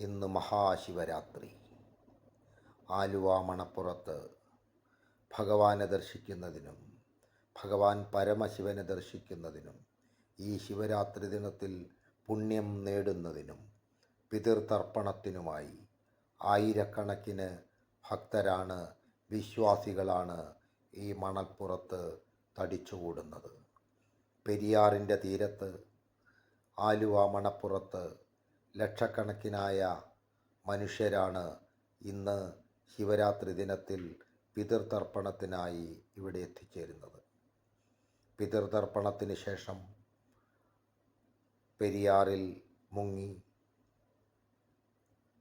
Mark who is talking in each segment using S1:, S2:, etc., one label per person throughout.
S1: ഇന്ന് മഹാശിവരാത്രി. ആലുവ മണപ്പുറത്ത് ഭഗവാനെ ദർശിക്കുന്നതിനും ഭഗവാൻ പരമശിവനെ ദർശിക്കുന്നതിനും ഈ ശിവരാത്രി ദിനത്തിൽ പുണ്യം നേടുന്നതിനും പിതൃതർപ്പണത്തിനുമായി ആയിരക്കണക്കിന് ഭക്തരാണ് വിശ്വാസികളാണ് ഈ മണൽപ്പുറത്ത് തടിച്ചുകൂടുന്നത്. പെരിയാറിന്റെ തീരത്ത് ആലുവ മണപ്പുറത്ത് ലക്ഷക്കണക്കിനായ മനുഷ്യരാണ് ഇന്ന് ശിവരാത്രി ദിനത്തിൽ പിതൃതർപ്പണത്തിനായി ഇവിടെ എത്തിച്ചേരുന്നത്. പിതൃതർപ്പണത്തിന് ശേഷം പെരിയാറിൽ മുങ്ങി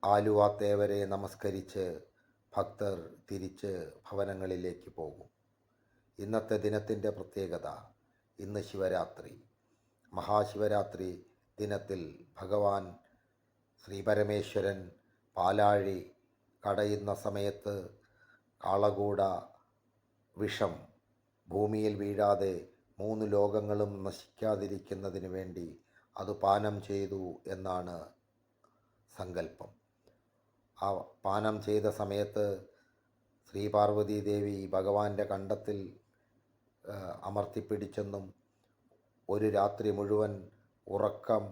S1: ആലുവാത്തേവരെ തേവരെ നമസ്കരിച്ച് ഭക്തർ തിരിച്ച് ഭവനങ്ങളിലേക്ക് പോകും. ഇന്നത്തെ ദിനത്തിന്റെ പ്രത്യേകത ഇന്ന് ശിവരാത്രി. മഹാശിവരാത്രി ദിനത്തിൽ ഭഗവാൻ ശ്രീ പരമേശ്വരൻ പാലാഴി കടയുന്ന സമയത്ത് കാളകൂട വിഷം ഭൂമിയിൽ വീഴാതെ മൂന്ന് ലോകങ്ങളും നശിക്കാതിരിക്കുന്നതിന് വേണ്ടി അത് പാനം ചെയ്തു എന്നാണ് സങ്കല്പം. ആ പാനം ചെയ്ത സമയത്ത് ശ്രീ പാർവതി ദേവി ഭഗവാന്റെ കണ്ടത്തിൽ അമർത്തിപ്പിടിച്ചെന്നും ഒരു രാത്രി മുഴുവൻ ഉറക്കം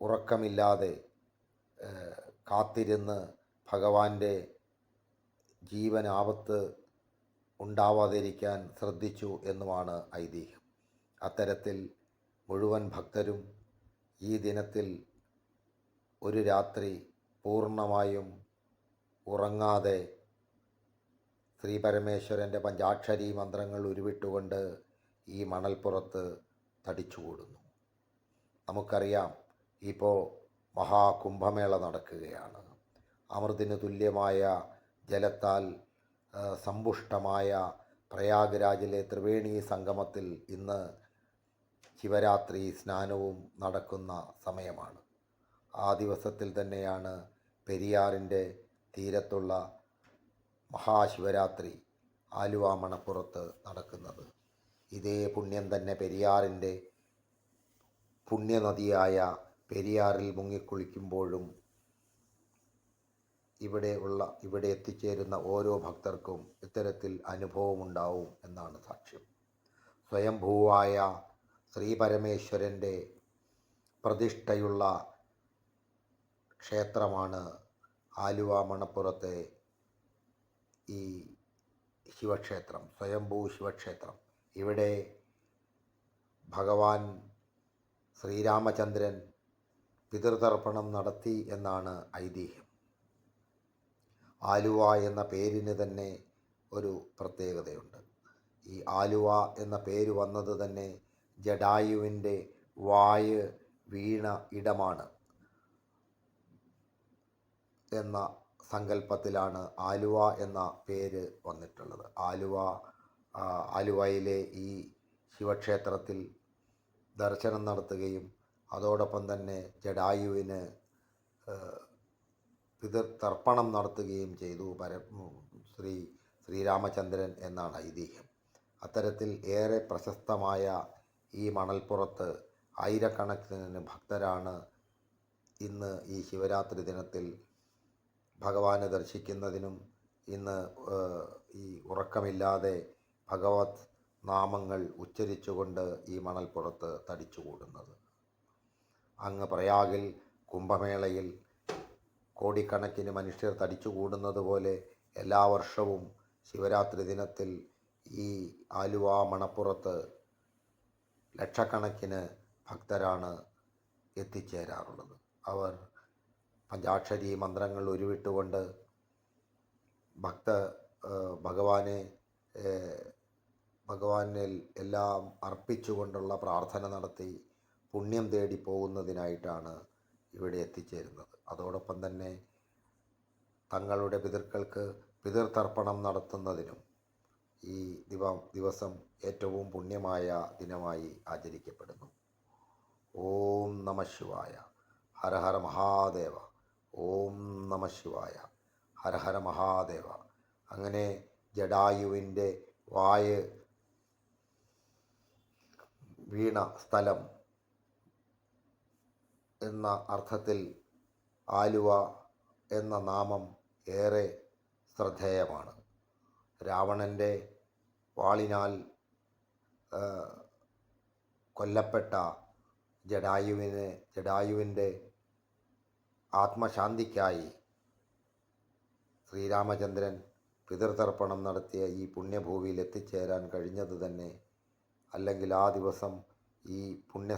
S1: ഉറക്കമില്ലാതെ കാത്തിരുന്ന് ഭഗവാന്റെ ജീവനാപത്ത് ഉണ്ടാവാതിരിക്കാൻ ശ്രദ്ധിച്ചു എന്നുമാണ് ഐതിഹ്യം. അത്തരത്തിൽ മുഴുവൻ ഭക്തരും ഈ ദിനത്തിൽ ഒരു രാത്രി പൂർണമായും ഉറങ്ങാതെ ശ്രീ പരമേശ്വരന്റെ പഞ്ചാക്ഷരി മന്ത്രങ്ങൾ ഉരുവിട്ടുകൊണ്ട് ഈ മണൽപ്പുറത്ത് തടിച്ചുകൂടുന്നു. നമുക്കറിയാം ഇപ്പോൾ മഹാകുംഭമേള നടക്കുകയാണ്. അമൃതിന് തുല്യമായ ജലത്താൽ സമ്പുഷ്ടമായ പ്രയാഗ്രാജിലെ ത്രിവേണി സംഗമത്തിൽ ഇന്ന് ശിവരാത്രി സ്നാനവും നടക്കുന്ന സമയമാണ്. ആ ദിവസത്തിൽ തന്നെയാണ് പെരിയാറിന്റെ തീരത്തുള്ള മഹാശിവരാത്രി ആലുവ മണപ്പുറത്ത് നടക്കുന്നത്. ഇതേ പുണ്യം തന്നെ പെരിയാറിന്റെ പുണ്യനദിയായ പെരിയാറിൽ മുങ്ങിക്കുളിക്കുമ്പോഴും ഇവിടെ ഉള്ള ഇവിടെ എത്തിച്ചേരുന്ന ഓരോ ഭക്തർക്കും ഇത്തരത്തിൽ അനുഭവമുണ്ടാവും എന്നാണ് സാക്ഷ്യം. സ്വയംഭൂവായ ശ്രീ പരമേശ്വരന്റെ പ്രതിഷ്ഠയുള്ള ക്ഷേത്രമാണ് ആലുവ മണപ്പുറത്തെ ഈ ശിവക്ഷേത്രം സ്വയംഭൂ ശിവക്ഷേത്രം. ഇവിടെ ഭഗവാൻ ശ്രീരാമചന്ദ്രൻ പിതൃതർപ്പണം നടത്തി എന്നാണ് ഐതിഹ്യം. ആലുവ എന്ന പേരിന് തന്നെ ഒരു പ്രത്യേകതയുണ്ട്. ഈ ആലുവ എന്ന പേര് വന്നത് തന്നെ ജഡായുവിന്റെ വായ് വീണ ഇടമാണ് എന്ന സങ്കല്പത്തിലാണ് ആലുവ എന്ന പേര് വന്നിട്ടുള്ളത്. ആലുവ ആലുവയിലെ ഈ ശിവക്ഷേത്രത്തിൽ ദർശനം നടത്തുകയും അതോടൊപ്പം തന്നെ ജഡായുവിന് പിതൃതർപ്പണം നടത്തുകയും ചെയ്തു പര ശ്രീ ശ്രീരാമചന്ദ്രൻ എന്നാണ് ഐതിഹ്യം. അത്തരത്തിൽ ഏറെ പ്രശസ്തമായ ഈ മണൽപ്പുറത്ത് ആയിരക്കണക്കിന് ഭക്തരാണ് ഇന്ന് ഈ ശിവരാത്രി ദിനത്തിൽ ഭഗവാനെ ദർശിക്കുന്നതിനും ഇന്ന് ഈ ഉറക്കമില്ലാതെ ഭഗവത് നാമങ്ങൾ ഉച്ചരിച്ചുകൊണ്ട് ഈ മണൽപ്പുറത്ത് തടിച്ചുകൂടുന്നത്. അങ്ങ് പ്രയാഗിൽ കുംഭമേളയിൽ കോടിക്കണക്കിന് മനുഷ്യർ തടിച്ചുകൂടുന്നത് പോലെ എല്ലാ വർഷവും ശിവരാത്രി ദിനത്തിൽ ഈ ആലുവ മണപ്പുറത്ത് ലക്ഷക്കണക്കിന് ഭക്തരാണ് എത്തിച്ചേരാറുള്ളത്. അവർ പഞ്ചാക്ഷരി മന്ത്രങ്ങൾ ഉരുവിട്ടുകൊണ്ട് ഭക്ത ഭഗവാനെ ഭഗവാനിൽ എല്ലാം അർപ്പിച്ചുകൊണ്ടുള്ള പ്രാർത്ഥന നടത്തി പുണ്യം തേടി പോകുന്നതിനായിട്ടാണ് ഇവിടെ എത്തിച്ചേരുന്നത്. അതോടൊപ്പം തന്നെ തങ്ങളുടെ പിതൃക്കൾക്ക് പിതൃതർപ്പണം നടത്തുന്നതിനും ഈ ദിവ ദിവസം ഏറ്റവും പുണ്യമായ ദിനമായി ആചരിക്കപ്പെടുന്നു. ഓം നമ ശിവായ. ഹര ഹര മഹാദേവ. ഓം നമ ശിവായ. ഹര ഹര മഹാദേവ. അങ്ങനെ ജഡായുവിന്റെ വായ വീണ സ്ഥലം എന്ന അർത്ഥത്തിൽ ആലുവ എന്ന നാമം ഏറെ ശ്രദ്ധേയമാണ്. രാവണന്റെ വാളിനാൽ കൊല്ലപ്പെട്ട ജഡായുവിനെ ജഡായുവിന്റെ ആത്മശാന്തിക്കായി ശ്രീരാമചന്ദ്രൻ പിതൃതർപ്പണം നടത്തിയ ഈ പുണ്യഭൂമിയിൽ എത്തിച്ചേരാൻ കഴിഞ്ഞത് തന്നെ അല്ലെങ്കിൽ ആ ദിവസം ഈ പുണ്യ